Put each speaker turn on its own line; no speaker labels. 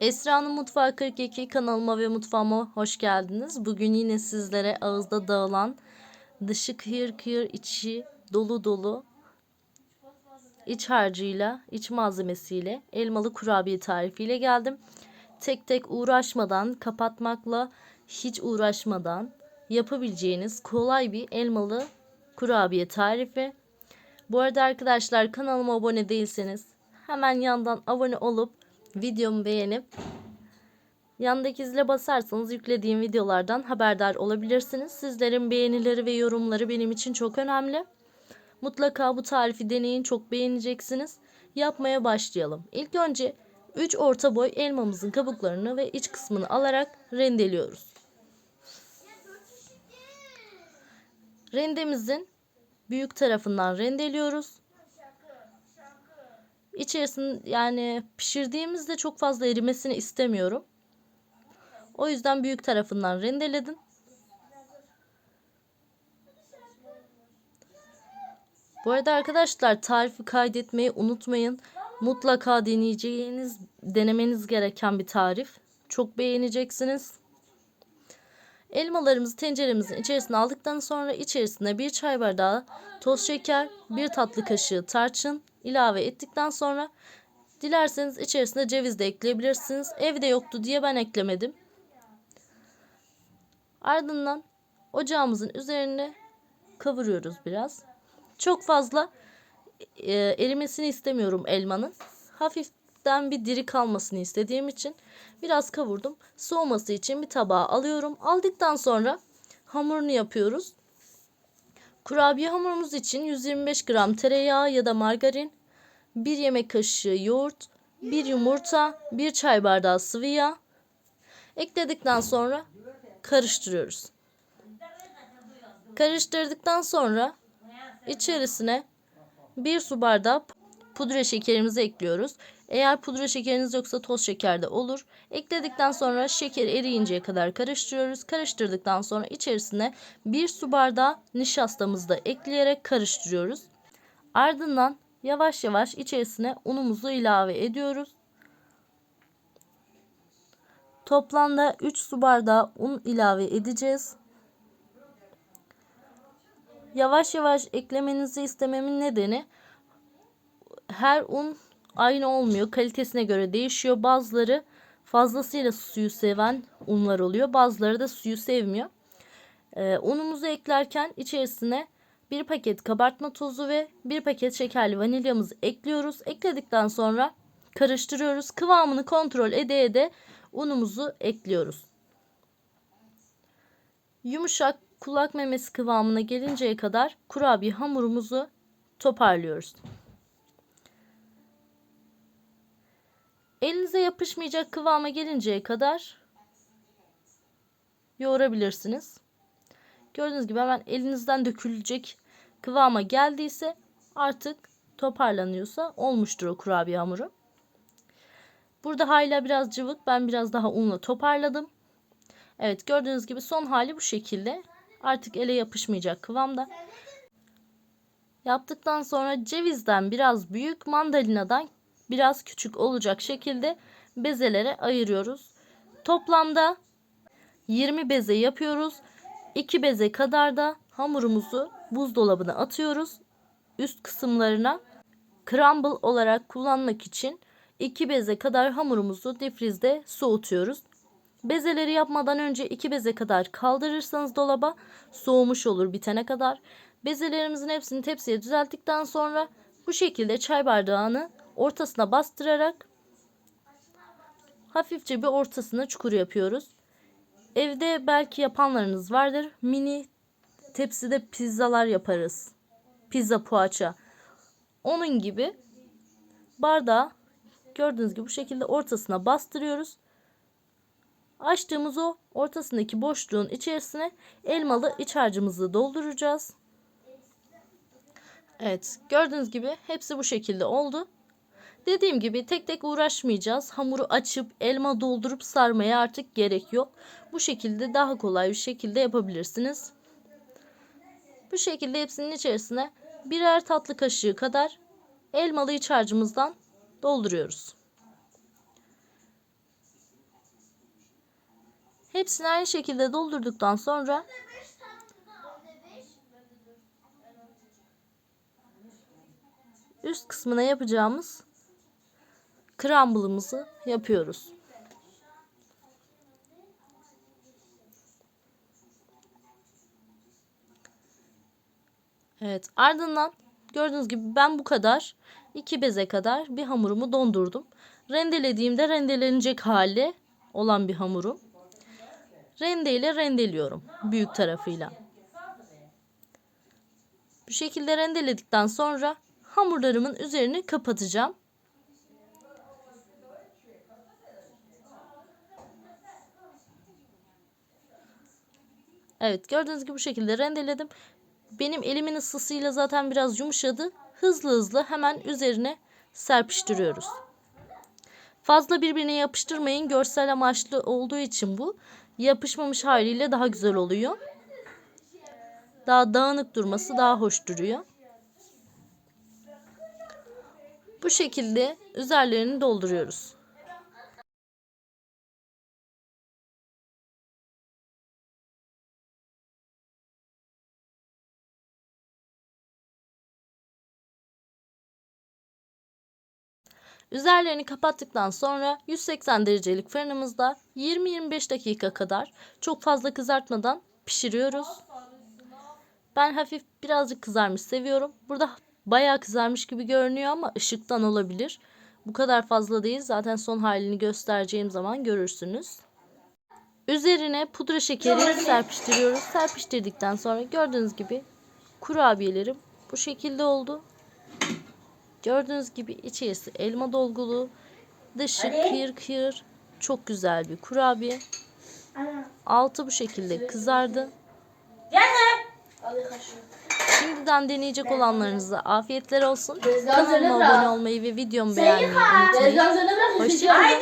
Esra'nın Mutfağı 42 kanalıma ve mutfağıma hoş geldiniz. Bugün yine sizlere ağızda dağılan, dışı kıyır kıyır, içi dolu dolu iç harcıyla, iç malzemesiyle elmalı kurabiye tarifiyle geldim. Tek tek uğraşmadan, kapatmakla hiç uğraşmadan yapabileceğiniz kolay bir elmalı kurabiye tarifi. Bu arada arkadaşlar kanalıma abone değilseniz hemen yandan abone olup videomu beğenip yandaki zile basarsanız yüklediğim videolardan haberdar olabilirsiniz. Sizlerin beğenileri ve yorumları benim için çok önemli. Mutlaka bu tarifi deneyin çok beğeneceksiniz. Yapmaya başlayalım. İlk önce 3 orta boy elmamızın kabuklarını ve iç kısmını alarak rendeliyoruz. Rendemizin büyük tarafından rendeliyoruz. İçerisinde yani pişirdiğimizde çok fazla erimesini istemiyorum. O yüzden büyük tarafından rendeledim. Bu arada arkadaşlar tarifi kaydetmeyi unutmayın. Mutlaka deneyeceğiniz, denemeniz gereken bir tarif. Çok beğeneceksiniz. Elmalarımızı tenceremizin içerisine aldıktan sonra içerisine bir çay bardağı toz şeker, bir tatlı kaşığı tarçın ilave ettikten sonra dilerseniz içerisine ceviz de ekleyebilirsiniz. Evde yoktu diye ben eklemedim. Ardından ocağımızın üzerine kavuruyoruz biraz. Çok fazla e, erimesini istemiyorum elmanın. Hafiften bir diri kalmasını istediğim için biraz kavurdum. Soğuması için bir tabağa alıyorum. Aldıktan sonra hamurunu yapıyoruz. Kurabiye hamurumuz için 125 gram tereyağı ya da margarin, 1 yemek kaşığı yoğurt, 1 yumurta, 1 çay bardağı sıvı yağ ekledikten sonra karıştırıyoruz. Karıştırdıktan sonra içerisine 1 su bardağı pudra şekerimizi ekliyoruz. Eğer pudra şekeriniz yoksa toz şeker de olur. Ekledikten sonra şeker eriyinceye kadar karıştırıyoruz. Karıştırdıktan sonra içerisine 1 su bardağı nişastamızı da ekleyerek karıştırıyoruz. Ardından yavaş yavaş içerisine unumuzu ilave ediyoruz. Toplamda 3 su bardağı un ilave edeceğiz. Yavaş yavaş eklemenizi istememin nedeni her un aynı olmuyor. Kalitesine göre değişiyor. Bazıları fazlasıyla suyu seven unlar oluyor. Bazıları da suyu sevmiyor. Ee, unumuzu eklerken içerisine bir paket kabartma tozu ve bir paket şekerli vanilyamızı ekliyoruz. Ekledikten sonra karıştırıyoruz. Kıvamını kontrol ede ede unumuzu ekliyoruz. Yumuşak kulak memesi kıvamına gelinceye kadar kurabiye hamurumuzu toparlıyoruz. Elinize yapışmayacak kıvama gelinceye kadar yoğurabilirsiniz. Gördüğünüz gibi hemen elinizden dökülecek kıvama geldiyse artık toparlanıyorsa olmuştur o kurabiye hamuru. Burada hala biraz cıvık ben biraz daha unla toparladım. Evet gördüğünüz gibi son hali bu şekilde. Artık ele yapışmayacak kıvamda. Yaptıktan sonra cevizden biraz büyük mandalinadan biraz küçük olacak şekilde bezelere ayırıyoruz. Toplamda 20 beze yapıyoruz. 2 beze kadar da hamurumuzu buzdolabına atıyoruz. Üst kısımlarına crumble olarak kullanmak için 2 beze kadar hamurumuzu difrizde soğutuyoruz. Bezeleri yapmadan önce 2 beze kadar kaldırırsanız dolaba soğumuş olur bitene kadar. Bezelerimizin hepsini tepsiye düzelttikten sonra bu şekilde çay bardağını ortasına bastırarak hafifçe bir ortasına çukur yapıyoruz. Evde belki yapanlarınız vardır. Mini tepside pizzalar yaparız. Pizza poğaça. Onun gibi bardağı gördüğünüz gibi bu şekilde ortasına bastırıyoruz. Açtığımız o ortasındaki boşluğun içerisine elmalı iç harcımızı dolduracağız. Evet gördüğünüz gibi hepsi bu şekilde oldu. Dediğim gibi tek tek uğraşmayacağız. Hamuru açıp elma doldurup sarmaya artık gerek yok. Bu şekilde daha kolay bir şekilde yapabilirsiniz. Bu şekilde hepsinin içerisine birer tatlı kaşığı kadar elmalı iç harcımızdan dolduruyoruz. Hepsini aynı şekilde doldurduktan sonra üst kısmına yapacağımız crumble'ımızı yapıyoruz. Evet ardından gördüğünüz gibi ben bu kadar iki beze kadar bir hamurumu dondurdum. Rendelediğimde rendelenecek hali olan bir hamurum. Rendeyle rendeliyorum büyük tarafıyla. Bu şekilde rendeledikten sonra hamurlarımın üzerini kapatacağım. Evet gördüğünüz gibi bu şekilde rendeledim. Benim elimin ısısıyla zaten biraz yumuşadı. Hızlı hızlı hemen üzerine serpiştiriyoruz. Fazla birbirine yapıştırmayın. Görsel amaçlı olduğu için bu. Yapışmamış haliyle daha güzel oluyor. Daha dağınık durması daha hoş duruyor. Bu şekilde üzerlerini dolduruyoruz. Üzerlerini kapattıktan sonra 180 derecelik fırınımızda 20-25 dakika kadar çok fazla kızartmadan pişiriyoruz. Ben hafif birazcık kızarmış seviyorum. Burada bayağı kızarmış gibi görünüyor ama ışıktan olabilir. Bu kadar fazla değil. Zaten son halini göstereceğim zaman görürsünüz. Üzerine pudra şekeri serpiştiriyoruz. Serpiştirdikten sonra gördüğünüz gibi kurabiyelerim bu şekilde oldu. Gördüğünüz gibi içerisi elma dolgulu, dışı kıyır kıyır, çok güzel bir kurabiye. Altı bu şekilde kızardı. Şimdiden deneyecek olanlarınıza afiyetler olsun. Kanalıma abone olmayı ve videomu beğenmeyi unutmayın. Hoşçakalın.